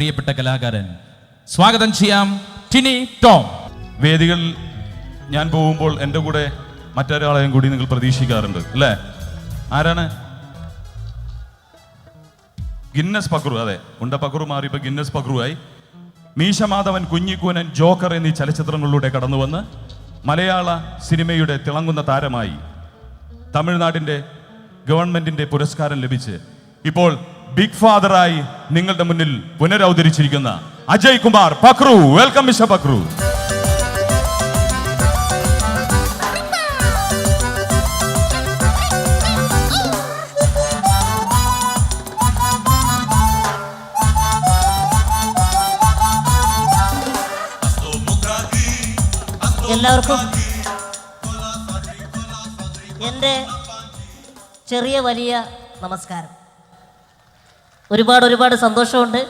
പ്രിയപ്പെട്ട കലാകാരൻ. സ്വാഗതം ചെയ്യാം ടിനി ടോം. വേദികളിൽ ഞാൻ പോകുമ്പോൾ എന്റെ കൂടെ മറ്റൊരാളെയും കൂടി നിങ്ങൾ പ്രതീക്ഷിക്കാറുണ്ട് അല്ലേ? ആരാണ്? ഗിന്നസ് പക്രു അതെ ഉണ്ട പക്രു മാറി ഇപ്പൊ ഗിന്നസ് പക്രുവായി. മീശമാധവൻ കുഞ്ഞിക്കൂനൻ ജോക്കർ എന്നീ ചലച്ചിത്രങ്ങളിലൂടെ കടന്നു വന്ന് മലയാള സിനിമയുടെ തിളങ്ങുന്ന താരമായി തമിഴ്നാടിന്റെ ഗവൺമെന്റിന്റെ പുരസ്കാരം ലഭിച്ച് ഇപ്പോൾ ബിഗ് ഫാദറായി നിങ്ങളുടെ മുന്നിൽ പുനരവതരിച്ചിരിക്കുന്ന Ajay Kumar Pakru. Welcome mister Pakru. എല്ലാവർക്കും എന്റെ ചെറിയ വലിയ നമസ്കാരം. ഒരുപാട് ഒരുപാട് സന്തോഷമുണ്ട്.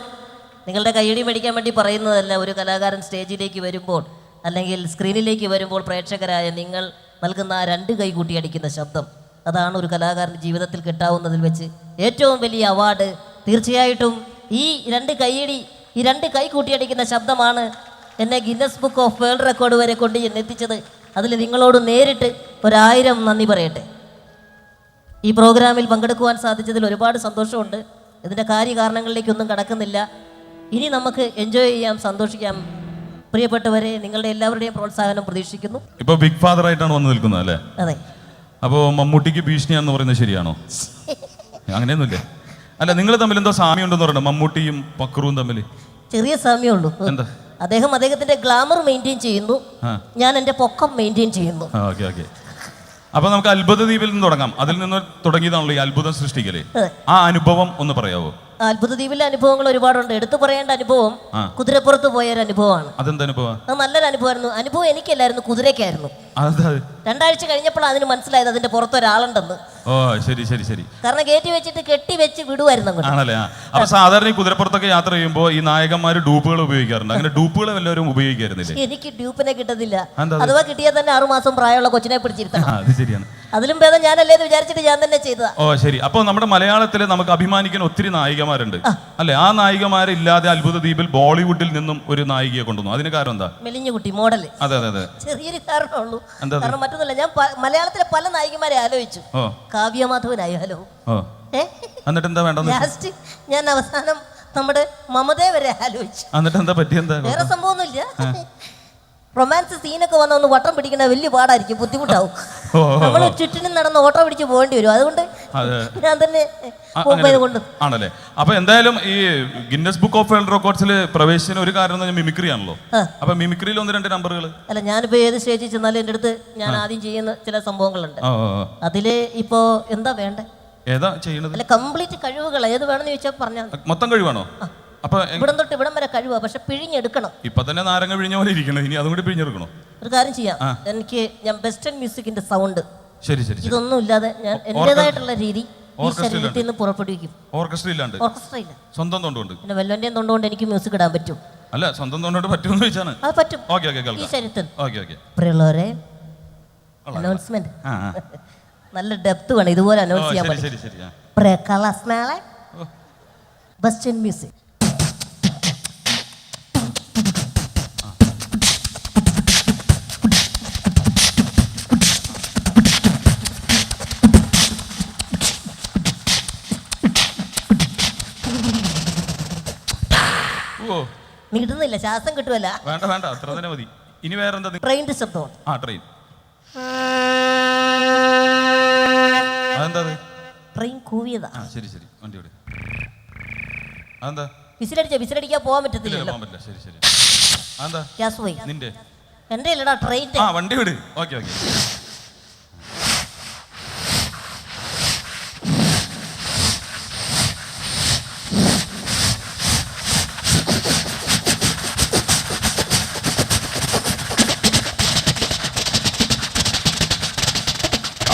നിങ്ങളുടെ കൈയടി മേടിക്കാൻ വേണ്ടി പറയുന്നതല്ല ഒരു കലാകാരൻ സ്റ്റേജിലേക്ക് വരുമ്പോൾ അല്ലെങ്കിൽ സ്ക്രീനിലേക്ക് വരുമ്പോൾ പ്രേക്ഷകരായ നിങ്ങൾ നൽകുന്ന ആ രണ്ട് കൈ കൂട്ടിയടിക്കുന്ന ശബ്ദം അതാണ് ഒരു കലാകാരന്റെ ജീവിതത്തിൽ കിട്ടാവുന്നതിൽ വെച്ച് ഏറ്റവും വലിയ അവാർഡ് തീർച്ചയായിട്ടും ഈ രണ്ട് കൈയടി ഈ രണ്ട് കൈ കൂട്ടിയടിക്കുന്ന ശബ്ദമാണ് എന്നെ Guinness book of world record വരെ കൊണ്ട് എന്നെ എത്തിച്ചത്. അതിൽ നിങ്ങളോട് നേരിട്ട് ഒരായിരം നന്ദി പറയട്ടെ. ഈ പ്രോഗ്രാമിൽ പങ്കെടുക്കുവാൻ സാധിച്ചതിൽ ഒരുപാട് സന്തോഷമുണ്ട്. ഇതിന്റെ കാര്യകാരണങ്ങളിലേക്കൊന്നും കടക്കുന്നില്ല. ഇനി നമുക്ക് എൻജോയ് ചെയ്യാം സന്തോഷിക്കാം. പ്രിയപ്പെട്ടവരെ നിങ്ങളുടെ എല്ലാവരുടെയും പ്രോത്സാഹനം പ്രതീക്ഷിക്കുന്നു. ഇപ്പൊ ബിഗ് ഫാദർ ആയിട്ടാണ് വന്ന് നിൽക്കുന്നത് അല്ലേ? അതെ. അപ്പോ മമ്മൂട്ടിക്ക് ഭീഷണിയാന്ന് പറയുന്നത് ശരിയാണോ? അങ്ങനെയൊന്നുമില്ലേ? അല്ല നിങ്ങൾ തമ്മിൽ എന്തോ സാമ്യം ഉണ്ടെന്ന് പറയുന്നത് മമ്മൂട്ടിയും പക്രുവും തമ്മിൽ? ചെറിയ സാമ്യമുള്ളൂ. എന്താ? അദ്ദേഹം അദ്ദേഹത്തിന്റെ ഗ്ലാമർ മെയിന്റെയിൻ ചെയ്യുന്നു. ഞാൻ എന്റെ പൊക്കം മെയിന്റെയിൻ ചെയ്യുന്നു. Okay okay. അപ്പൊ നമുക്ക് അത്ഭുത ദ്വീപിൽ നിന്ന് തുടങ്ങാം. അതിൽ നിന്ന് തുടങ്ങിയതാണല്ലോ ഈ അത്ഭുതം സൃഷ്ടിക്കൽ. ആ അനുഭവം ഒന്ന് പറയാവോ? അത്ഭുത ദ്വീപിലെ അനുഭവങ്ങൾ ഒരുപാടുണ്ട്. എടുത്തു പറയേണ്ട അനുഭവം. കുതിരപ്പുറത്ത് പോയ ഒരു അനുഭവമാണ് അതെന്താ അനുഭവം അത് നല്ലൊരു അനുഭവമായിരുന്നു അനുഭവം എനിക്കല്ലായിരുന്നു കുതിരയ്ക്കായിരുന്നു. അത്? രണ്ടാഴ്ച കഴിഞ്ഞപ്പോൾ അതിന് മനസ്സിലായത് അതിന്റെ പുറത്ത് ഒരാളുണ്ടെന്ന് ഓ ശരി ശരി ശരി. കാരണം കയറ്റി വെച്ചിട്ട് കെട്ടി വെച്ച് വിടുവായിരുന്നു ആണല്ലേ? ആ. അപ്പൊ സാധാരണ ഈ കുതിരപ്പുറത്തൊക്കെ യാത്ര ചെയ്യുമ്പോൾ ഈ നായകന്മാർ ഡൂപ്പുകൾ ഉപയോഗിക്കാറുണ്ട്. അങ്ങനെ ഡൂപ്പുകൾ എല്ലാവരും ഉപയോഗിക്കാറുണ്ട് എനിക്ക് ഡ്യൂപ്പിനെ കിട്ടത്തില്ല. അഥവാ കിട്ടിയാൽ തന്നെ ആറുമാസം പ്രായമുള്ള കൊച്ചിനെ പിടിച്ചിരുത്തണം. അത് ശരിയാണ്. അതിലും ഭേദം ഞാനല്ലേ എന്ന് വിചാരിച്ചിട്ട് ഞാൻ തന്നെ ചെയ്തതാ. ഓ ശരി. അപ്പൊ നമ്മുടെ മലയാളത്തിൽ നമുക്ക് അഭിമാനിക്കാൻ ഒത്തിരി നായികമാരുണ്ട്. അല്ലെ? ആ നായികമാരില്ലാതെ അത്ഭുത ദ്വീപിൽ ബോളിവുഡിൽ നിന്നും ഒരു നായികയെ കൊണ്ടുവന്നു. അതിന് കാരണം എന്താ? മെലിഞ്ഞു കുട്ടി മോഡൽ അതെ അതെ അതെ. ചെറിയൊരു കാരണമുള്ളൂ കാരണം മറ്റൊന്നുമില്ല ഞാൻ മലയാളത്തിലെ പല നായികമാരെ ആലോചിച്ചു. ഓ. കാവ്യമാധവനായി ഹലോ ഓ. ഏ? എന്നിട്ട് എന്താ ലാസ്റ്റ് ഞാൻ അവസാനം നമ്മുടെ മമതയെ വരെ ആലോചിച്ചു എന്നിട്ട് എന്താ പറ്റിയെന്താ വേറെ സംഭവമൊന്നുമില്ല. റൊമാൻസ് സീനൊക്കെ വന്ന ഒന്ന് വട്ടം പിടിക്കണ വലിയ പാടായിരിക്കും ബുദ്ധിമുട്ടാവും. നമ്മൾ ചുറ്റിനും നടന്ന് ഓട്ടോ പിടിച്ച് പോകേണ്ടി വരും. അതുകൊണ്ട് അതെ ഞാൻ തന്നെ ആണല്ലേ. അപ്പൊ എന്തായാലും ഈ ഗിന്നസ് ബുക്ക് ഓഫ് വേൾഡ് റെക്കോർഡ്സിൽ പ്രവേശിച്ചതിന് ഒരു കാരണം എന്ന് പറഞ്ഞാൽ മിമിക്രി ആണല്ലോ. അപ്പൊ മിമിക്രിയിൽ ഒന്ന് രണ്ട് നമ്പറുകൾ അല്ല ഞാനിപ്പോ ഏത് സ്റ്റേജിൽ ചെന്നാലും എന്റെ അടുത്ത് ഞാൻ ആദ്യം ചെയ്യുന്ന ചില സംഭവങ്ങളുണ്ട്. അതിൽ ഇപ്പോ എന്താ വേണ്ടേ? ഏതാ ചെയ്യണത്? അല്ല കംപ്ലീറ്റ് കഴിവുകൾ ഏത് വേണമെന്ന് ചോദിച്ചാൽ പറഞ്ഞാൽ മതി. മൊത്തം കഴിവാണോ? അപ്പൊ ഇവിടെ ഇവിടം തൊട്ട് ഇവിടം വരെ കഴിവാ പക്ഷെ പിഴിഞ്ഞെടുക്കണം. ഇപ്പൊ തന്നെ നാരങ്ങ പിഴിഞ്ഞ പോലെ ഇരിക്കണം. ഇനി അതും കൂടി പിഴിഞ്ഞെടുക്കണോ? ഒരു കാര്യം ചെയ്യാം. എനിക്ക് ഞാൻ വെസ്റ്റേൺ മ്യൂസിക്കിന്റെ സൗണ്ട് ശരി ശരി ഇതൊന്നും ഇല്ലാതെ ഞാൻ എന്റേതായിട്ടുള്ള രീതി ഈ. ശരീരത്തിൽ നിന്ന് പുറപ്പെടുവിക്കും. ഓർക്കസ്ട്ര ഇല്ലാണ്ട് ഓർക്കസ്ട്ര ഇല്ല സ്വന്തം തൊണ്ടുണ്ട്. പിന്നെ വെല്ലോന്റെയും തൊണ്ടുകൊണ്ട് എനിക്ക് മ്യൂസിക് ഇടാൻ പറ്റും. അല്ല സ്വന്തം തൊണ്ടോട്ട് പറ്റുമെന്ന് ചോദിച്ചാണ്. അത് പറ്റും. ഓക്കെ ഓക്കെ ഈ കേൾക്കാം ശരീരത്തിൽ ഓക്കെ ഓക്കെ. പ്രിയമുള്ളവരെ അനൗൺസ്മെന്റ്. നല്ല ഡെപ്ത് വേണം. ഇതുപോലെ അനൗൺസ് ചെയ്യാൻ പറ്റും. പ്രകളസ്മേളെ വെസ്റ്റേൺ മ്യൂസിക് ഓ നീട്ടുന്നില്ല ശ്വാസം കിട്ടുമല്ല വേണ്ട വേണ്ട അത്ര തന്നെ മതി. ഇനി വേറെ എന്താ ട്രെയിനിന്റെ ശബ്ദം ആ ട്രെയിൻ അതെന്താ അത്? ട്രെയിൻ കൂവിയതാ. ആ ശരി ശരി. വണ്ടി വിട് അതെന്താ? വിസിലടിച്ച വിസിലടിക്കാൻ പോകാൻ പറ്റത്തില്ല. പറ്റത്തില്ലല്ലോ പോകാൻ പറ്റില്ല. ശരി ശരി. അതെന്താ? ഗ്യാസ് പോയി നിന്റെ? എന്റെ ഇല്ലടാ ട്രെയിൻ ആ വണ്ടി വിട്. Okay okay.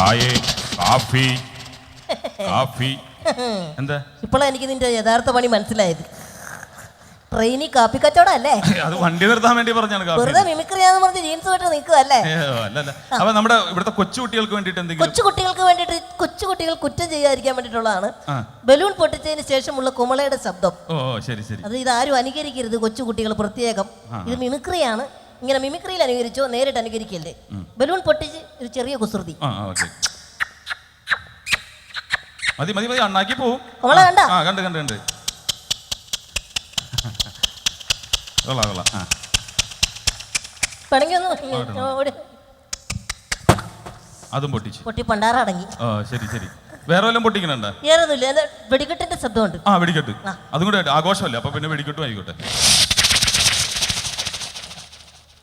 ചായേ coffee coffee. എന്താ? ഇപ്പോഴാണ് എനിക്ക് നിന്റെ യഥാർത്ഥ പണി മനസ്സിലായത്. ട്രെയിനിൽ കാപ്പി കച്ചവടല്ലേ അത് വണ്ടി നിർത്താൻ വേണ്ടി പറഞ്ഞാണ് വെറുതെ മിമിക്രിയാന്ന് പറഞ്ഞ് ജീൻസ് വിട്ട് നിൽക്കുവല്ലേ? അപ്പൊ നമ്മുടെ ഇവിടുത്തെ കൊച്ചു കുട്ടികൾക്ക് വേണ്ടിയിട്ട് എന്തെങ്കിലും കൊച്ചു കുട്ടികൾക്ക് വേണ്ടിയിട്ട് കൊച്ചു കുട്ടികൾ കുറ്റം ചെയ്യാതിരിക്കാൻ വേണ്ടിയിട്ടുള്ളതാണ്. ബലൂൺ പൊട്ടിച്ചതിന് ശേഷമുള്ള കുമളയുടെ ശബ്ദം. ഓ ശരി ശരി. അത് ഇതാരും അനുകരിക്കരുത് കൊച്ചു കുട്ടികൾ പ്രത്യേകം. ഇത് മിമിക്രിയാണ്. ഇങ്ങനെ മിമിക്രിയിൽ അനുകരിച്ചോ നേരിട്ട് അനുകരിക്കല്ലേ? ബലൂൺ പൊട്ടിച്ച് ഒരു ചെറിയ കുസൃതി. ആ ഓക്കെ. മതി മതി മതി അണ്ണാക്കി പോവും. കുമള കണ്ട? ആ കണ്ട് കണ്ട് കണ്ട്. കൊള്ളാം കൊള്ളാം. ആ. പിണങ്ങി ഒന്ന് ഓടി. അതും പൊട്ടിച്ചു. പൊട്ടി പണ്ടാറടങ്ങി ഓ ശരി ശരി. വേറെ വല്ലതും പൊട്ടിക്കണണ്ട? ഏറൊന്നുമില്ല എന്താ വെടിക്കെട്ടിന്റെ ശബ്ദമുണ്ട്. ആ വെടിക്കെട്ട്. അതും കൂടെ ആയിട്ട്. ആഘോഷമല്ലേ? അപ്പൊ പിന്നെ വെടിക്കെട്ടും ആയിക്കോട്ടെ.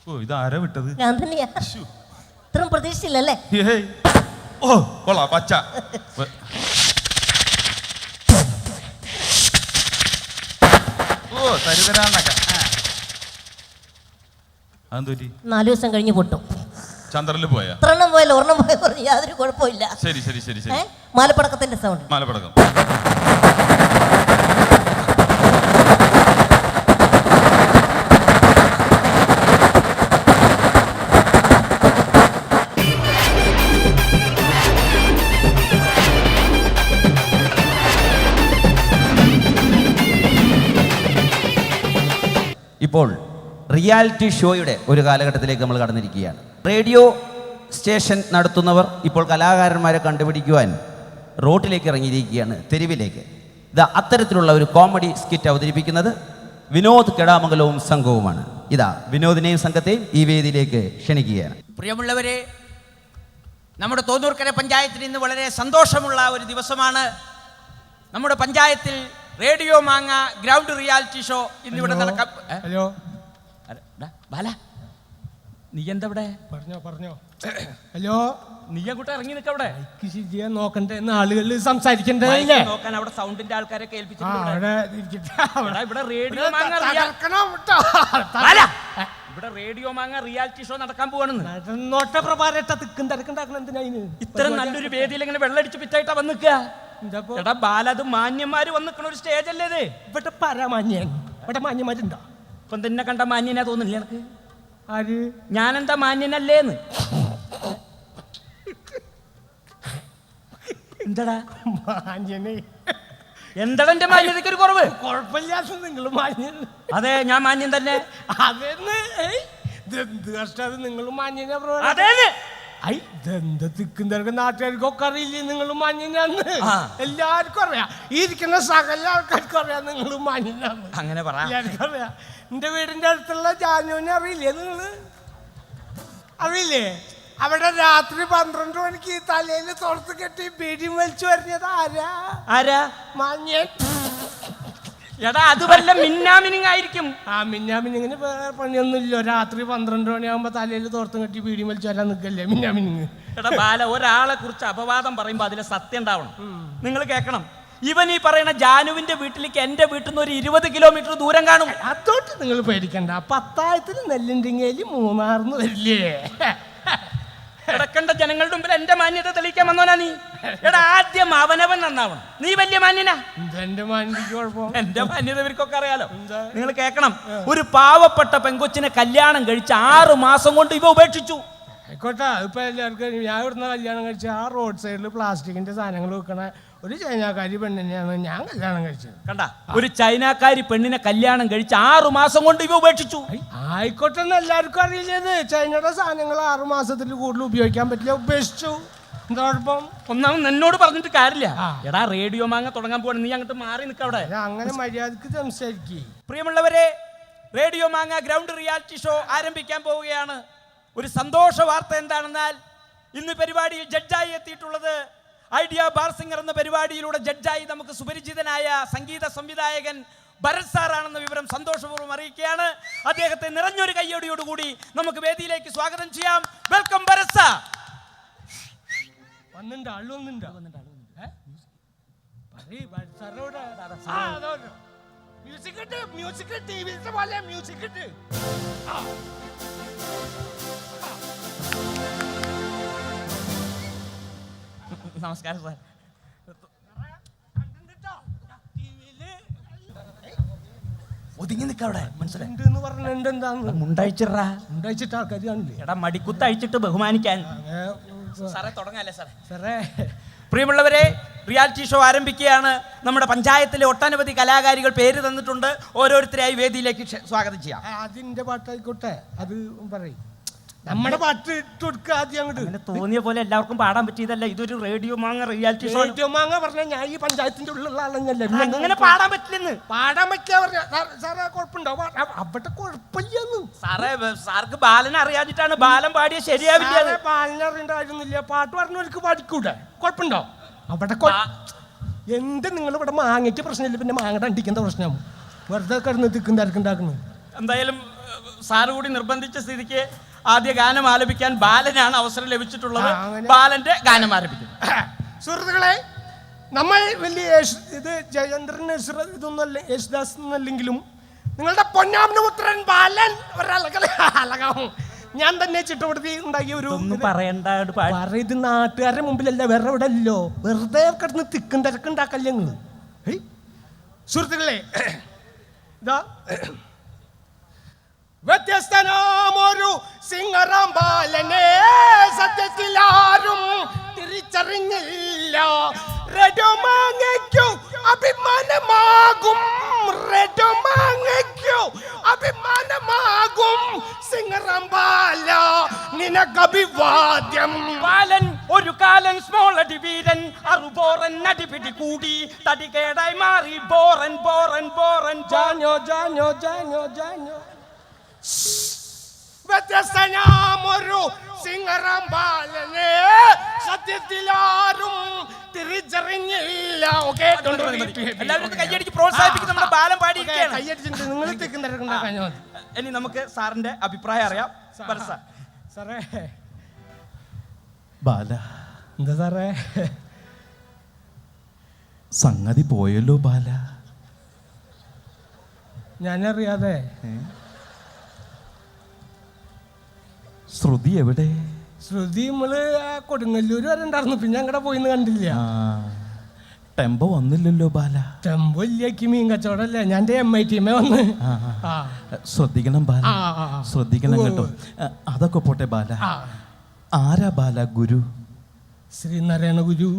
ഓ ഇത് ആരാ വിട്ടത്? ഞാൻ തന്നെയാ. ഇത്രയും പ്രതീക്ഷയില്ലല്ലേ? ഓ കൊള്ളാ പച്ച. ഓ തരുതരാന്നൊക്കെ നാലു ദിവസം കഴിഞ്ഞ് പൊട്ടും. ചന്ദ്രനിൽ പോയാ? എത്ര എണ്ണം പോയാലും ഒരെണ്ണം പോയ യാതൊരു കുഴപ്പമില്ല ശരി ശരി ശരി ശരി. മാലപ്പടക്കത്തിന്റെ സൗണ്ട് മാലപ്പടക്കം. ഇപ്പോൾ റിയാലിറ്റി ഷോയുടെ ഒരു കാലഘട്ടത്തിലേക്ക് നമ്മൾ കടന്നിരിക്കുകയാണ്. റേഡിയോ സ്റ്റേഷൻ നടത്തുന്നവർ ഇപ്പോൾ കലാകാരന്മാരെ കണ്ടുപിടിക്കുവാൻ റോട്ടിലേക്ക് ഇറങ്ങിയിരിക്കുകയാണ് തെരുവിലേക്ക്. ഇതാ അത്തരത്തിലുള്ള ഒരു കോമഡി സ്കിറ്റ് അവതരിപ്പിക്കുന്നത് വിനോദ് കെടാമംഗലവും സംഘവുമാണ്. ഇതാ വിനോദിനെയും സംഘത്തെയും ഈ വേദിയിലേക്ക് ക്ഷണിക്കുകയാണ്. പ്രിയമുള്ളവരെ നമ്മുടെ തോന്നൂർക്കര പഞ്ചായത്തിൽ ഇന്ന് വളരെ സന്തോഷമുള്ള ഒരു ദിവസമാണ്. നമ്മുടെ പഞ്ചായത്തിൽ റേഡിയോ മാങ്ങ ഗ്രൗണ്ട് റിയാലിറ്റി ഷോ ഇന്നിവിടെ നടക്കാം. ഏ? ഹലോ. അര, ഡാ, ബാല. നീ എന്താ ഇവിടെ പറഞ്ഞോ പറഞ്ഞോ. ഹലോ. നീ അങ്ങോട്ട് ഇറങ്ങി നിൽക്കവിടെ കൃഷി ചെയ്യാൻ നോക്കണ്ടേ? എന്ന് ആളുകൾ സംസാരിക്കണ്ടേ നോക്കാൻ അവിടെ സൗണ്ടിന്റെ ആൾക്കാരെ ആ കേൾപ്പിച്ചിട്ടുണ്ട് ഇവിടെ. അവിടെ ഇരിക്കട്ടെ. അവിടെ ഇവിടെ റേഡിയോ മാങ്ങ റിയാ- തകർക്കണം ട്ടോ. ബാല, ഇവിടെ റേഡിയോ മാങ്ങ റിയാലിറ്റി ഷോ നടക്കാൻ പോവാണെന്ന്. നടന്നോട്ടെ പ്രഭാരട്ട. തിക്കും തിരക്കുണ്ടാക്കണം എന്തിനാ ഇത്രയും ഇത്ര നല്ലൊരു വേദിയിൽ ഇങ്ങനെ വെള്ളടിച്ച് പിറ്റായിട്ടാ വന്ന് നിൽക്കുക. എന്താ ഇപ്പൊ? എടാ ബാല അത് മാന്യന്മാര് വന്നിക്കണ ഒരു സ്റ്റേജ് അല്ലേ ഇത്? ഇവിടെ പരമാന്യൻ. ഇവിടെ മാന്യന്മാരുണ്ടോ ഇപ്പം തന്നെ കണ്ട മാന്യനാ തോന്നില്ല എനിക്ക് ആര്? ഞാനെന്താ മാന്യനല്ലേന്ന്? എന്താടാ? മാന്യനെ. എന്താടാ എന്റെ മാന്യതയ്ക്ക് ഒരു കുറവ്? കുഴപ്പമില്ലാത്ത നിങ്ങൾ മാന്യൻ. അതെ ഞാൻ മാന്യൻ തന്നെ. അതെന്ന്? ഏയ്, നിങ്ങൾ മാന്യനെ പ്രഭാര അതേന്ന്? ഐ ഇതെന്ത് തിക്കും തിരക്കും നാട്ടുകാർക്കൊക്കെ അറിയില്ലേ? നിങ്ങൾ മാന്യനാന്ന് ആ. എല്ലാവർക്കും അറിയാം. ഈ ഇരിക്കുന്ന സകല ആൾക്കാർക്കും അറിയാം നിങ്ങൾ മഞ്ഞിനാന്ന്. അങ്ങനെ പറയാം എല്ലാവർക്കും അറിയാം. വീടിന്റെ അടുത്തുള്ള ജാനുവിനെ അറിയില്ലേ നിങ്ങൾ അറിയില്ലേ? അവിടെ രാത്രി പന്ത്രണ്ട് മണിക്ക് ഈ തലയിൽ തുറത്ത് കെട്ടി ബീഡി വലിച്ചു വരുന്നത് ആരാ? ആരാ? മാന്യൻ എടാ അത് വല്ല മിന്നാമിനിങ് ആയിരിക്കും ആ മിന്നാമിനിങ്ങിന് വേറെ പണിയൊന്നുമില്ലോ. രാത്രി പന്ത്രണ്ട് മണിയാകുമ്പോ തലയിൽ തോർത്തും കെട്ടി പീടി വലിച്ചു വരാൻ നിൽക്കല്ലേ മിന്നാമിനിങ് എടാ ബാല ഒരാളെ കുറിച്ച് അപവാദം പറയുമ്പോ അതിലെ സത്യം ഉണ്ടാവണം നിങ്ങൾ കേൾക്കണം. ഇവൻ ഈ പറയുന്ന ജാനുവിന്റെ വീട്ടിലേക്ക് എന്റെ വീട്ടിൽ നിന്ന് ഒരു ഇരുപത് കിലോമീറ്റർ ദൂരം കാണും. അതോട്ട് നിങ്ങൾ പേടിക്കണ്ട. പത്തായത്തിൽ നെല്ലിന്റെ മൂന്നാർന്ന് വരില്ലേ? കിടക്കേണ്ട ജനങ്ങളുടെ മുമ്പിൽ എന്റെ മാന്യത തെളിയിക്കാൻ വന്നോനാ നീ. എടാ ആദ്യം അവനവൻ നന്നാവണം. നീ വലിയ മാന്യനാ. എന്റെ മാന്യത ഇവർക്കൊക്കെ അറിയാലോ. നിങ്ങൾ കേൾക്കണം. ഒരു പാവപ്പെട്ട പെങ്കൊച്ചിനെ കല്യാണം കഴിച്ച് ആറ് മാസം കൊണ്ട് ഇവ ഉപേക്ഷിച്ചു. ആയിക്കോട്ടെ ഇപ്പൊ എല്ലാവർക്കും ഞാൻ ഇവിടുന്ന് കല്യാണം കഴിച്ച് ആ റോഡ് സൈഡിൽ പ്ലാസ്റ്റിക്കിന്റെ സാധനങ്ങൾ വെക്കണ ഒരു ചൈനക്കാരി പെണ്ണിനെയാണ് ഞാൻ കല്യാണം കഴിച്ചത്. കണ്ട ഒരു ചൈനക്കാരി പെണ്ണിനെ കല്യാണം കഴിച്ച് ആറു മാസം കൊണ്ട് ഇവ ഉപേക്ഷിച്ചു. ആയിക്കോട്ടെ എന്ന് എല്ലാവർക്കും അറിയില്ലേത്. ചൈനയുടെ സാധനങ്ങൾ ആറു മാസത്തിൽ കൂടുതൽ ഉപയോഗിക്കാൻ പറ്റില്ല ഉപേക്ഷിച്ചു. എന്താ കുഴപ്പം? ഒന്നാമത് നിന്നോട് പറഞ്ഞിട്ട് കാര്യമില്ല. എടാ റേഡിയോ മാങ്ങ തുടങ്ങാൻ പോകണം നീ അങ്ങോട്ട് മാറി നിൽക്കവിടെ ഞാൻ അങ്ങനെ മര്യാദയ്ക്ക് സംസാരിക്കും. പ്രിയമുള്ളവരെ റേഡിയോ മാങ്ങ ഗ്രൗണ്ട് റിയാലിറ്റി ഷോ ആരംഭിക്കാൻ പോവുകയാണ്. ഒരു സന്തോഷ വാർത്ത എന്താണെന്നാൽ ഇന്ന് പരിപാടിയിൽ ജഡ്ജായി എത്തിയിട്ടുള്ളത് ഐഡിയ ബാർ സിംഗർ എന്ന പരിപാടിയിലൂടെ ജഡ്ജായി നമുക്ക് സുപരിചിതനായ സംഗീത സംവിധായകൻ ഭരത് സാറാണെന്ന വിവരം സന്തോഷപൂർവം അറിയിക്കുകയാണ്. അദ്ദേഹത്തെ നിറഞ്ഞൊരു കയ്യോടിയോടുകൂടി നമുക്ക് വേദിയിലേക്ക് സ്വാഗതം ചെയ്യാം. Welcome Bharat sir. ആൾ. മ്യൂസിക് മ്യൂസിക് ടി വിയിലത്തെ പോലെ മ്യൂസിക് ആ. നമസ്കാരം സാർ ഒതുങ്ങി നിൽക്കവിടെ മനസ്സിലായി ആൾക്കാർ കാണില്ലേ എടാ മടിക്കുത്ത് അഴിച്ചിട്ട് ബഹുമാനിക്കാൻ സാറേ തുടങ്ങാല്ലേ സാറേ സാറേ പ്രിയമുള്ളവരെ റിയാലിറ്റി ഷോ ആരംഭിക്കുകയാണ്. നമ്മുടെ പഞ്ചായത്തിലെ ഒട്ടനവധി കലാകാരികൾ പേര് തന്നിട്ടുണ്ട്. ഓരോരുത്തരെയായി വേദിയിലേക്ക് സ്വാഗതം ചെയ്യാം. അതിന്റെ പാട്ടായിക്കോട്ടെ. അത് പറയും. നമ്മുടെ പാട്ട് ഇട്ട് കൊടുക്കുക ആദ്യം അങ്ങോട്ട് അങ്ങനെ തോന്നിയ പോലെ എല്ലാവർക്കും പാടാൻ പറ്റിയതല്ല. ഇതൊരു റേഡിയോ മാങ്ങ റിയാലിറ്റി ഷോ റേഡിയോ മാങ്ങ പറഞ്ഞ ഞാൻ ഈ പഞ്ചായത്തിന്റെ ഉള്ളിലുള്ള ആളെന്നല്ലേ. അങ്ങനെ പാടാൻ പറ്റില്ലെന്ന്. പാടാൻ പറ്റിയ പറഞ്ഞ സാറേ കുഴപ്പമുണ്ടോ? പാ- അവിടെ കുഴപ്പമില്ലെന്ന്. സാറേ ബ- സാർക്ക് ബാലൻ അറിയാഞ്ഞിട്ടാണ് ബാലൻ പാടിയ ശരിയാവില്ല സാറേ പാലിനറിയണ്ടായിരുന്നില്ല പാട്ട് പറഞ്ഞവർക്ക് പാടിക്കൂടെ? കുഴപ്പമുണ്ടോ? അവിടെ കൊ- എന്ത് നിങ്ങൾ ഇവിടെ മാങ്ങയ്ക്ക് പ്രശ്നമില്ല പിന്നെ മാങ്ങയുടെ അണ്ടിക്കുന്ന പ്രശ്നം? വെറുതെ കിടന്ന് തിക്കും തിരക്കുണ്ടാക്കുന്നു. എന്തായാലും ഏഹ്, സാറ് കൂടി നിർബന്ധിച്ച സ്ഥിതിക്ക് ആദ്യ ഗാനം ആലപിക്കാൻ ബാലനാണ് അവസരം ലഭിച്ചിട്ടുള്ളത്. ബാലന്റെ ഗാനം ആലപിക്കും സുഹൃത്തുക്കളെ നമ്മൾ വലിയ ഇത് ജയചന്ദ്രൻ ഇതൊന്നല്ല യേശുദാസ് എന്നല്ലെങ്കിലും നിങ്ങളുടെ പൊന്നാമന പുത്രൻ ബാലൻ ഒരളകല അളകാവും ഞാൻ തന്നെ ചിട്ടപ്പെടുത്തി ഉണ്ടാക്കിയ ഒരു. പറയണ്ട ഇത് നാട്ടുകാരുടെ മുമ്പിലല്ല വേറെ എവിടെ അല്ലോ വെറുതെ കിടന്ന് തിക്കും തിരക്കുണ്ടാക്കല്ലേ നിങ്ങൾ. സുഹൃത്തുക്കളെ ഇതാ വ്യത്യസ്തനാമൊരു സിംഗറാം ബാലനെ സത്യത്തിൽ ആരും തിരിച്ചറിഞ്ഞില്ല റെഡുമാങ്ങയ്ക്കു അഭിമാനമാകും. റെഡുമാങ്ങയ്ക്കു അഭിമാനമാകും. സിംഗറാം ബാല നിനക്കഭിവാദ്യം. ബാലൻ ഒരു കാലൻ സ്മോൾ അടി വീരൻ അറുബോറൻ അടിപിടി കൂടി. തടികേടായി മാറി ബോറൻ ബോറൻ ബോറൻ ജാനോ ജാനോ ജാനോ ജാനോ. വ്യത്യസ്തനാമൊരു സിംഗറാം ബാലനെ സത്യത്തിലാരും തിരിച്ചറിഞ്ഞില്ല. ഓക്കെ എല്ലാവരും ഒന്ന് കൈയടിച്ച് പ്രോത്സാഹിപ്പിക്കും നമ്മുടെ ബാലൻ പാടിയിരിക്കുകയാണ്. കയ്യടിച്ചിട്ട് നിങ്ങൾ തിക്കുണ്ടാക്കാൻ മതി ഇനി നമുക്ക് സാറിന്റെ അഭിപ്രായം അറിയാം. സാറേ. ബാല എന്താ സാറേ? സംഗതി പോയല്ലോ ബാല. ഞാനറിയാതെ ശ്രുതി എവിടെ? ശ്രുതി നമ്മൾ ആ കൊടുങ്ങല്ലൂർ വരെ ഉണ്ടായിരുന്നു. പിന്നെ അങ്ങടെ പോയിന്ന് കണ്ടില്ല. ടെമ്പോ വന്നില്ലല്ലോ ബാല. ടെമ്പോ ഇല്ലാക്കി മീൻ കച്ചവടല്ലേ. ഞാൻ എം ഐ ടീമേ വന്ന്. ശ്രദ്ധിക്കണം ബാല. ശ്രദ്ധിക്കണം കേട്ടോ. അതൊക്കെ പോട്ടെ ബാല. ആരാ ബാല? ഗുരു. ശ്രീനാരായണ ഗുരു.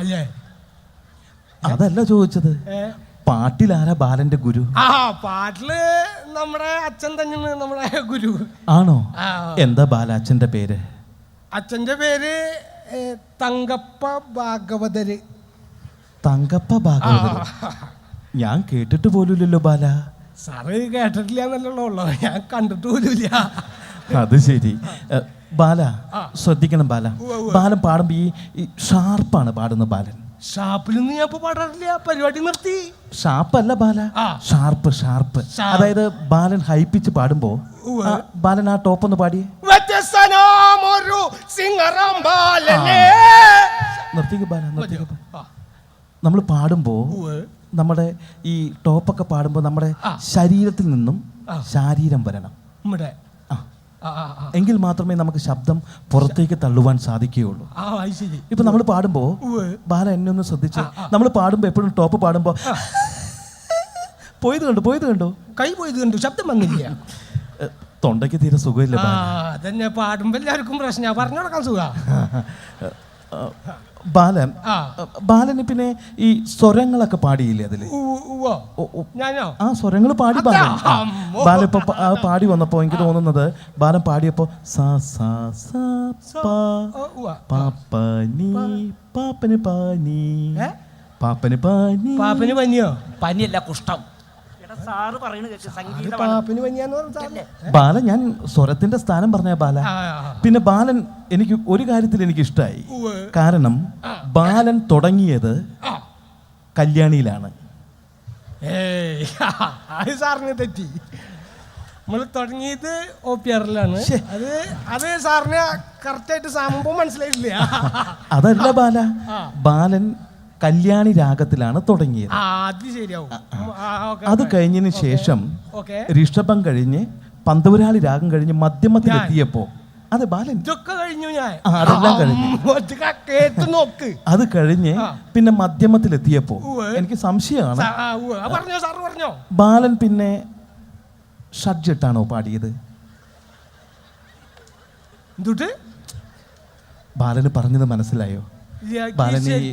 അല്ലേ? അതല്ല ചോദിച്ചത്. ആരാ ബാലന്റെ ഗുരു? ആ പാട്ടിൽ നമ്മുടെ അച്ഛൻ തന്നെയാണ് നമ്മുടെ ഗുരു. ആണോ? എന്താ ബാല അച്ഛന്റെ പേര്? അച്ഛന്റെ പേര് തങ്കപ്പ ഭാഗവതര്. തങ്കപ്പ ഭാഗവതര്. ഞാൻ കേട്ടിട്ട് പോലുമില്ലല്ലോ ബാല. സാറ് കേട്ടിട്ടില്ല എന്നല്ലോ ഞാൻ കണ്ടിട്ട് പോലുമില്ല. അത് ശരി. ബാല ശ്രദ്ധിക്കണം ബാല. ബാലൻ പാടുമ്പോ ഈ ഈ ഷാർപ്പാണ് പാടുന്ന ബാലൻ. ഷാപ്പിലൊന്നും ഞാൻ ഇപ്പൊ പാടാറില്ല പരിപാടി നിർത്തി ഷാപ്പല്ല ബാല ആ. Sharp sharp sharp. അതായത് ബാലൻ ഹൈപ്പിച്ച് പാടുമ്പോ ഉവ്വ്. ആ, ബാലൻ ആ ടോപ്പ് ഒന്ന് പാടി വ്യത്യസ്തനാമൊരു സിംഗറാം ബാലനെ നിർത്തിക്ക് ബാല നിർത്തിക്ക് ബാല. ആ, നമ്മൾ പാടുമ്പോ നമ്മുടെ ഈ ടോപ്പൊക്കെ പാടുമ്പോൾ നമ്മുടെ ആ. ശരീരത്തിൽ നിന്നും. ശാരീരം വരണം ആ. എങ്കിൽ മാത്രമേ നമുക്ക് ശബ്ദം പുറത്തേക്ക് തള്ളുവാൻ സാധിക്കുകയുള്ളൂ. ഇപ്പൊ നമ്മൾ പാടുമ്പോ ബാല എന്നെ ഒന്ന് ശ്രദ്ധിച്ച്. നമ്മൾ പാടുമ്പോ എപ്പോഴും ടോപ്പ് പാടുമ്പോ പോയത് കണ്ടു? പോയത് കണ്ടു? കൈ പോയത് കണ്ടു? ശബ്ദം വന്നില്ല. തൊണ്ടയ്ക്ക് തീരെ സുഖമില്ല അതന്നെ പാടുമ്പോ എല്ലാവർക്കും പ്രശ്ന. പറഞ്ഞു നടക്കാൻ സുഖ. ബാലൻ. ആ. ബാലന് പിന്നെ ഈ സ്വരങ്ങളൊക്കെ പാടിയില്ലേ അതിൽ? ആ സ്വരങ്ങൾ പാടി ബാലൻ. ബാലൻ ഇപ്പൊ പാടി വന്നപ്പോ എനിക്ക് തോന്നുന്നത് ബാലൻ പാടിയപ്പോ സ സ സ പാ. പാപ്പനി പാപ്പന് പാനി? പാപ്പന് പാനി പാപ്പന് പനിയോ? പനിയല്ല കുഷ്ഠം. സാറ് പറയുന്നത് കേൾക്ക് സംഗീതമാണ് പാപ്പന് പനിയാന്ന് പറഞ്ഞാൽ ബാലൻ ഞാൻ സ്വരത്തിന്റെ സ്ഥാനം പറഞ്ഞ ബാല. പിന്നെ ബാലൻ എനിക്ക് ഒരു കാര്യത്തിൽ എനിക്ക് ഇഷ്ടമായി കാരണം ബാലൻ തുടങ്ങിയത് കല്യാണിയിലാണ്. ഏയ് അത് സാറിന് തെറ്റി. നമ്മൾ തുടങ്ങിയത് ഒ പി ആറിലാണ്. അത് അത് സാറിന് കറക്റ്റായിട്ട് സംഭവം മനസ്സിലായിട്ടില്ല. അതല്ല ബാല. ബാലൻ കല്യാണി രാഗത്തിലാണ് തുടങ്ങിയത്. അത്. കഴിഞ്ഞതിന് ശേഷം ഋഷഭം കഴിഞ്ഞ് പന്തപുരാളി രാഗം കഴിഞ്ഞ് മധ്യമത്തിലെത്തിയപ്പോ അതെ ബാലൻ. ഇതൊക്കെ കഴിഞ്ഞു ഞാൻ. അതെല്ലാം കഴിഞ്ഞു. നോക്ക്. അത് കഴിഞ്ഞ് പിന്നെ മധ്യമത്തിൽ എത്തിയപ്പോ എനിക്ക് സംശയമാണ്. ബാലൻ പിന്നെ ഷഡ്ജിട്ടാണോ പാടിയത്? ബാലന് പറഞ്ഞത് മനസ്സിലായോ?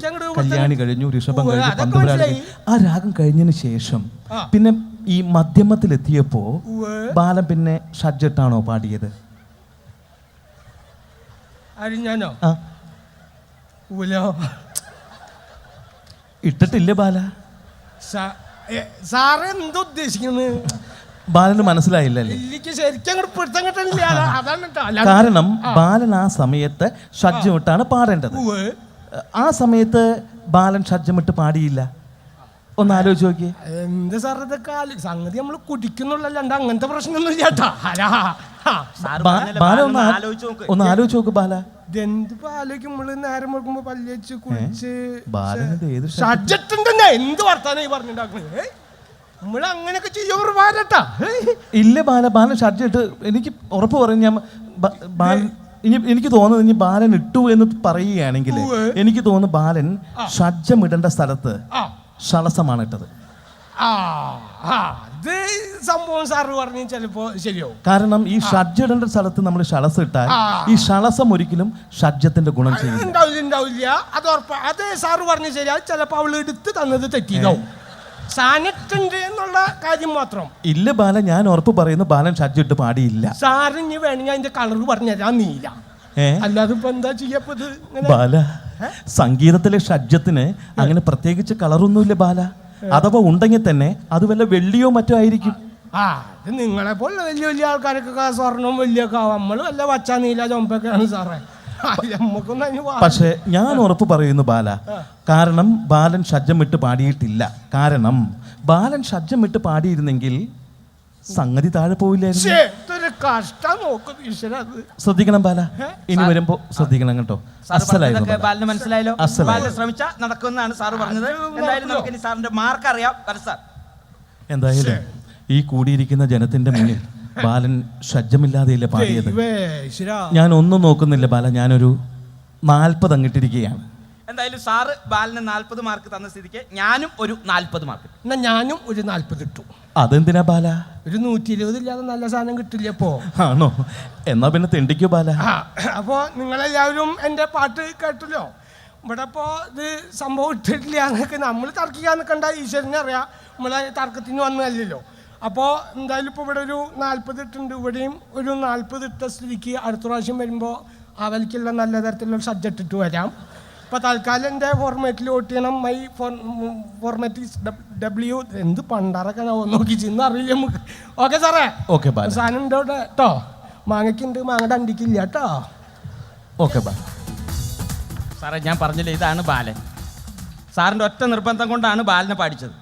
അങ്ങട് കല്യാണി കഴിഞ്ഞു ഋഷഭം കഴിഞ്ഞു പന്തുപുരാളി. ആ രാഗം കഴിഞ്ഞതിന് ശേഷം പിന്നെ ഈ മധ്യമത്തിലെത്തിയപ്പോ. ബാലൻ പിന്നെ ഷഡ്ജട്ടാണോ പാടിയത്? ഞാനോ ഇട്ടിട്ടില്ല ബാല. സാറ് എന്താ ഉദ്ദേശിക്കുന്നത്? ബാലന് മനസ്സിലായില്ലല്ലേ? കാരണം ബാലൻ ആ സമയത്ത് ഷഡ്ജമിട്ടാണ് പാടേണ്ടത്. ആ സമയത്ത് ബാലൻ ഷഡ്ജമിട്ട് പാടിയില്ല. ഒന്ന് ആലോചിച്ച് നോക്കിയേ. എന്ത് സാർ ഇതൊക്കെ ആലോ- സംഗതി നമ്മൾ കുടിക്കുന്നുള്ളല്ലാണ്ട് അങ്ങനത്തെ പ്രശ്നമൊന്നും അലാ. ബാ- ബാല ഒന്ന് ആ- ഒന്ന് ആലോചിച്ച് നോക്ക്. ബാല. ഇതെന്ത് പാലേക്ക് നമ്മൾ നേരം വെക്കുമ്പോ പല്ലിച്ച് കുളിച്ച് ബാലനിത് ഏത് ഷഡ്ജ്? ഷഡ്ജറ്റുണ്ടെന്നേ എന്ത് വർത്താനം ഈ പറഞ്ഞിട്ടുണ്ടാക്കണേ? നമ്മൾ അങ്ങനെയൊക്കെ ചെയ്യുമ്പോൾ പാരട്ടാ ഇല്ല ബാല ബാലൻ ഷഡ്ജ് ഇട്ട് എനിക്ക് ഉറപ്പ് പറയും ഞാൻ ബ- ബാലൻ ഇനി എനിക്ക് തോന്നുന്നത് ഇനി ബാലൻ ഇട്ടു എന്ന് പറയുകയാണെങ്കിൽ എനിക്ക് തോന്നുന്നു ബാലൻ ഷജ്ജമിടേണ്ട സ്ഥലത്ത് ഷളസമാണ് ഇട്ടത്. സംഭവം സാറ് പറഞ്ഞു ചിലപ്പോ ശരിയാവും. കാരണം ഈ ഷഡ്ജ് ഇടേണ്ട സ്ഥലത്ത് നമ്മൾ ഷളസ് ഇട്ടാൽ ഈ ഷളസം ഒരിക്കലും ഷഡ്ജത്തിന്റെ ഗുണം ചെയ്യും ഉണ്ടാവില്ല ഉണ്ടാവില്ല. അത് ഉറപ്പാ അത് സാറ് പറഞ്ഞു ശരിയാ ചിലപ്പോ അവൾ എടുത്ത് തന്നത് തെറ്റിയതാവും. സാനറ്റുണ്ട് എന്നുള്ള കാര്യം മാത്രം. ഇല്ല ബാല ഞാൻ ഉറപ്പ് പറയുന്നു ബാലൻ ഷഡ്ജ് ഇട്ട് പാടിയില്ല. സാറിന് വേണമെങ്കിൽ അതിന്റെ കളർ പറഞ്ഞുതരാൻ നീല. ഏ? അല്ലാതെ ഇപ്പൊ എന്താ ചെയ്യപ്പത് ബാല സംഗീതത്തിലെ ഷഡ്ജത്തിന് അങ്ങനെ പ്രത്യേകിച്ച് കളറൊന്നുമില്ല ബാല. അഥവാ ഉണ്ടെങ്കിൽ തന്നെ അത് വല്ല വെള്ളിയോ മറ്റോ ആയിരിക്കും. ആ ഇത് നിങ്ങളെ പോലെ വലിയ വലിയ ആൾക്കാരൊക്കെ സ്വർണം വലിയ നമ്മൾ നമ്മൾ വല്ല വച്ചാ നീല ചുമപ്പൊക്കെയാണ് സാറേ. പക്ഷെ ഞാൻ ഉറപ്പ് പറയുന്നു ബാല. കാരണം ബാലൻ ഷഡ്ജം ഇട്ട് പാടിയിട്ടില്ല. കാരണം ബാലൻ ഷഡ്ജം ഇട്ട് പാടിയിരുന്നെങ്കിൽ സംഗതി താഴെ അത്. ശ്രദ്ധിക്കണം ബാല. ഇനി വരുമ്പോ ശ്രദ്ധിക്കണം കേട്ടോ. ബാലിന് മനസ്സിലായല്ലോ. ബാലിന് ശ്രമിച്ച നടക്കുമെന്നാണ് സാറ് പറഞ്ഞത്. എന്തായാലും നമുക്ക് ഇനി സാറിന്റെ മാർക്ക് അറിയാം സാർ. എന്തായാലും ഈ കൂടിയിരിക്കുന്ന ജനത്തിന്റെ മുന്നിൽ ബാലൻ ഷജ്ജമില്ലാതെയല്ലേ പാടിയത്? ഞാൻ ഒന്നും നോക്കുന്നില്ല ബാല ഞാനൊരു നാൽപ്പത് അങ്ങിട്ടിരിക്കുകയാണ്. എന്തായാലും സാറ് ബാലിന് നാൽപ്പത് മാർക്ക് തന്ന സ്ഥിതിക്ക് ഞാനും ഒരു നാൽപ്പത് മാർക്ക്. എന്നാ ഞാനും ഒരു നാൽപ്പത് ഇട്ടു. അതെന്തിനാ ബാല? ഒരു നൂറ്റി ഇരുപത് ഇല്ലാതെ നല്ല സാധനം കിട്ടില്ല ഇപ്പോ. ആണോ? എന്നാ പിന്നെ തെണ്ടിക്കോ ബാല. ആ അപ്പോൾ നിങ്ങളെല്ലാവരും എന്റെ പാട്ട് കേട്ടല്ലോ. ഇവിടെ ഇപ്പോ ഇത് സംഭവം ഇട്ടിട്ടില്ല എന്നൊക്കെ നമ്മൾ തർക്കിക്കാൻ നിൽക്കണ്ട ഈശ്വരനെ അറിയാം. നമ്മളെ തർക്കത്തിന് വന്നതല്ലല്ലോ. അപ്പോൾ എന്തായാലും ഇപ്പോൾ ഇവിടെ ഒരു നാൽപ്പത് ഇട്ടുണ്ട് ഇവിടെയും ഒരു നാൽപ്പത് ഇട്ട സ്ഥിതിക്ക് അടുത്ത പ്രാവശ്യം വരുമ്പോൾ അവൽക്കുള്ള നല്ല തരത്തിലുള്ള സബ്ജക്റ്റ് ഇട്ട് വരാം. ഇപ്പോൾ തൽക്കാലം എന്റെ ഫോർമാറ്റിൽ വോട്ട് ചെയ്യണം. മൈ ഫോർമാറ്റ് ഡബ്ല്യു എന്ത് പണ്ടാറൊക്കെ നോക്കി ചെന്ന് അറിയില്ല നമുക്ക്. ഓക്കെ സാറേ ഓക്കെ സാധനം ഉണ്ട് കേട്ടോ മാങ്ങയ്ക്കുണ്ട്. മാങ്ങയുടെ അണ്ടിക്കില്ല കേട്ടോ ഓക്കെ ബാ സാറേ ഞാൻ പറഞ്ഞില്ലേ ഇതാണ് ബാലൻ. സാറിന്റെ ഒറ്റ നിർബന്ധം കൊണ്ടാണ് ബാലനെ പാടിച്ചത്.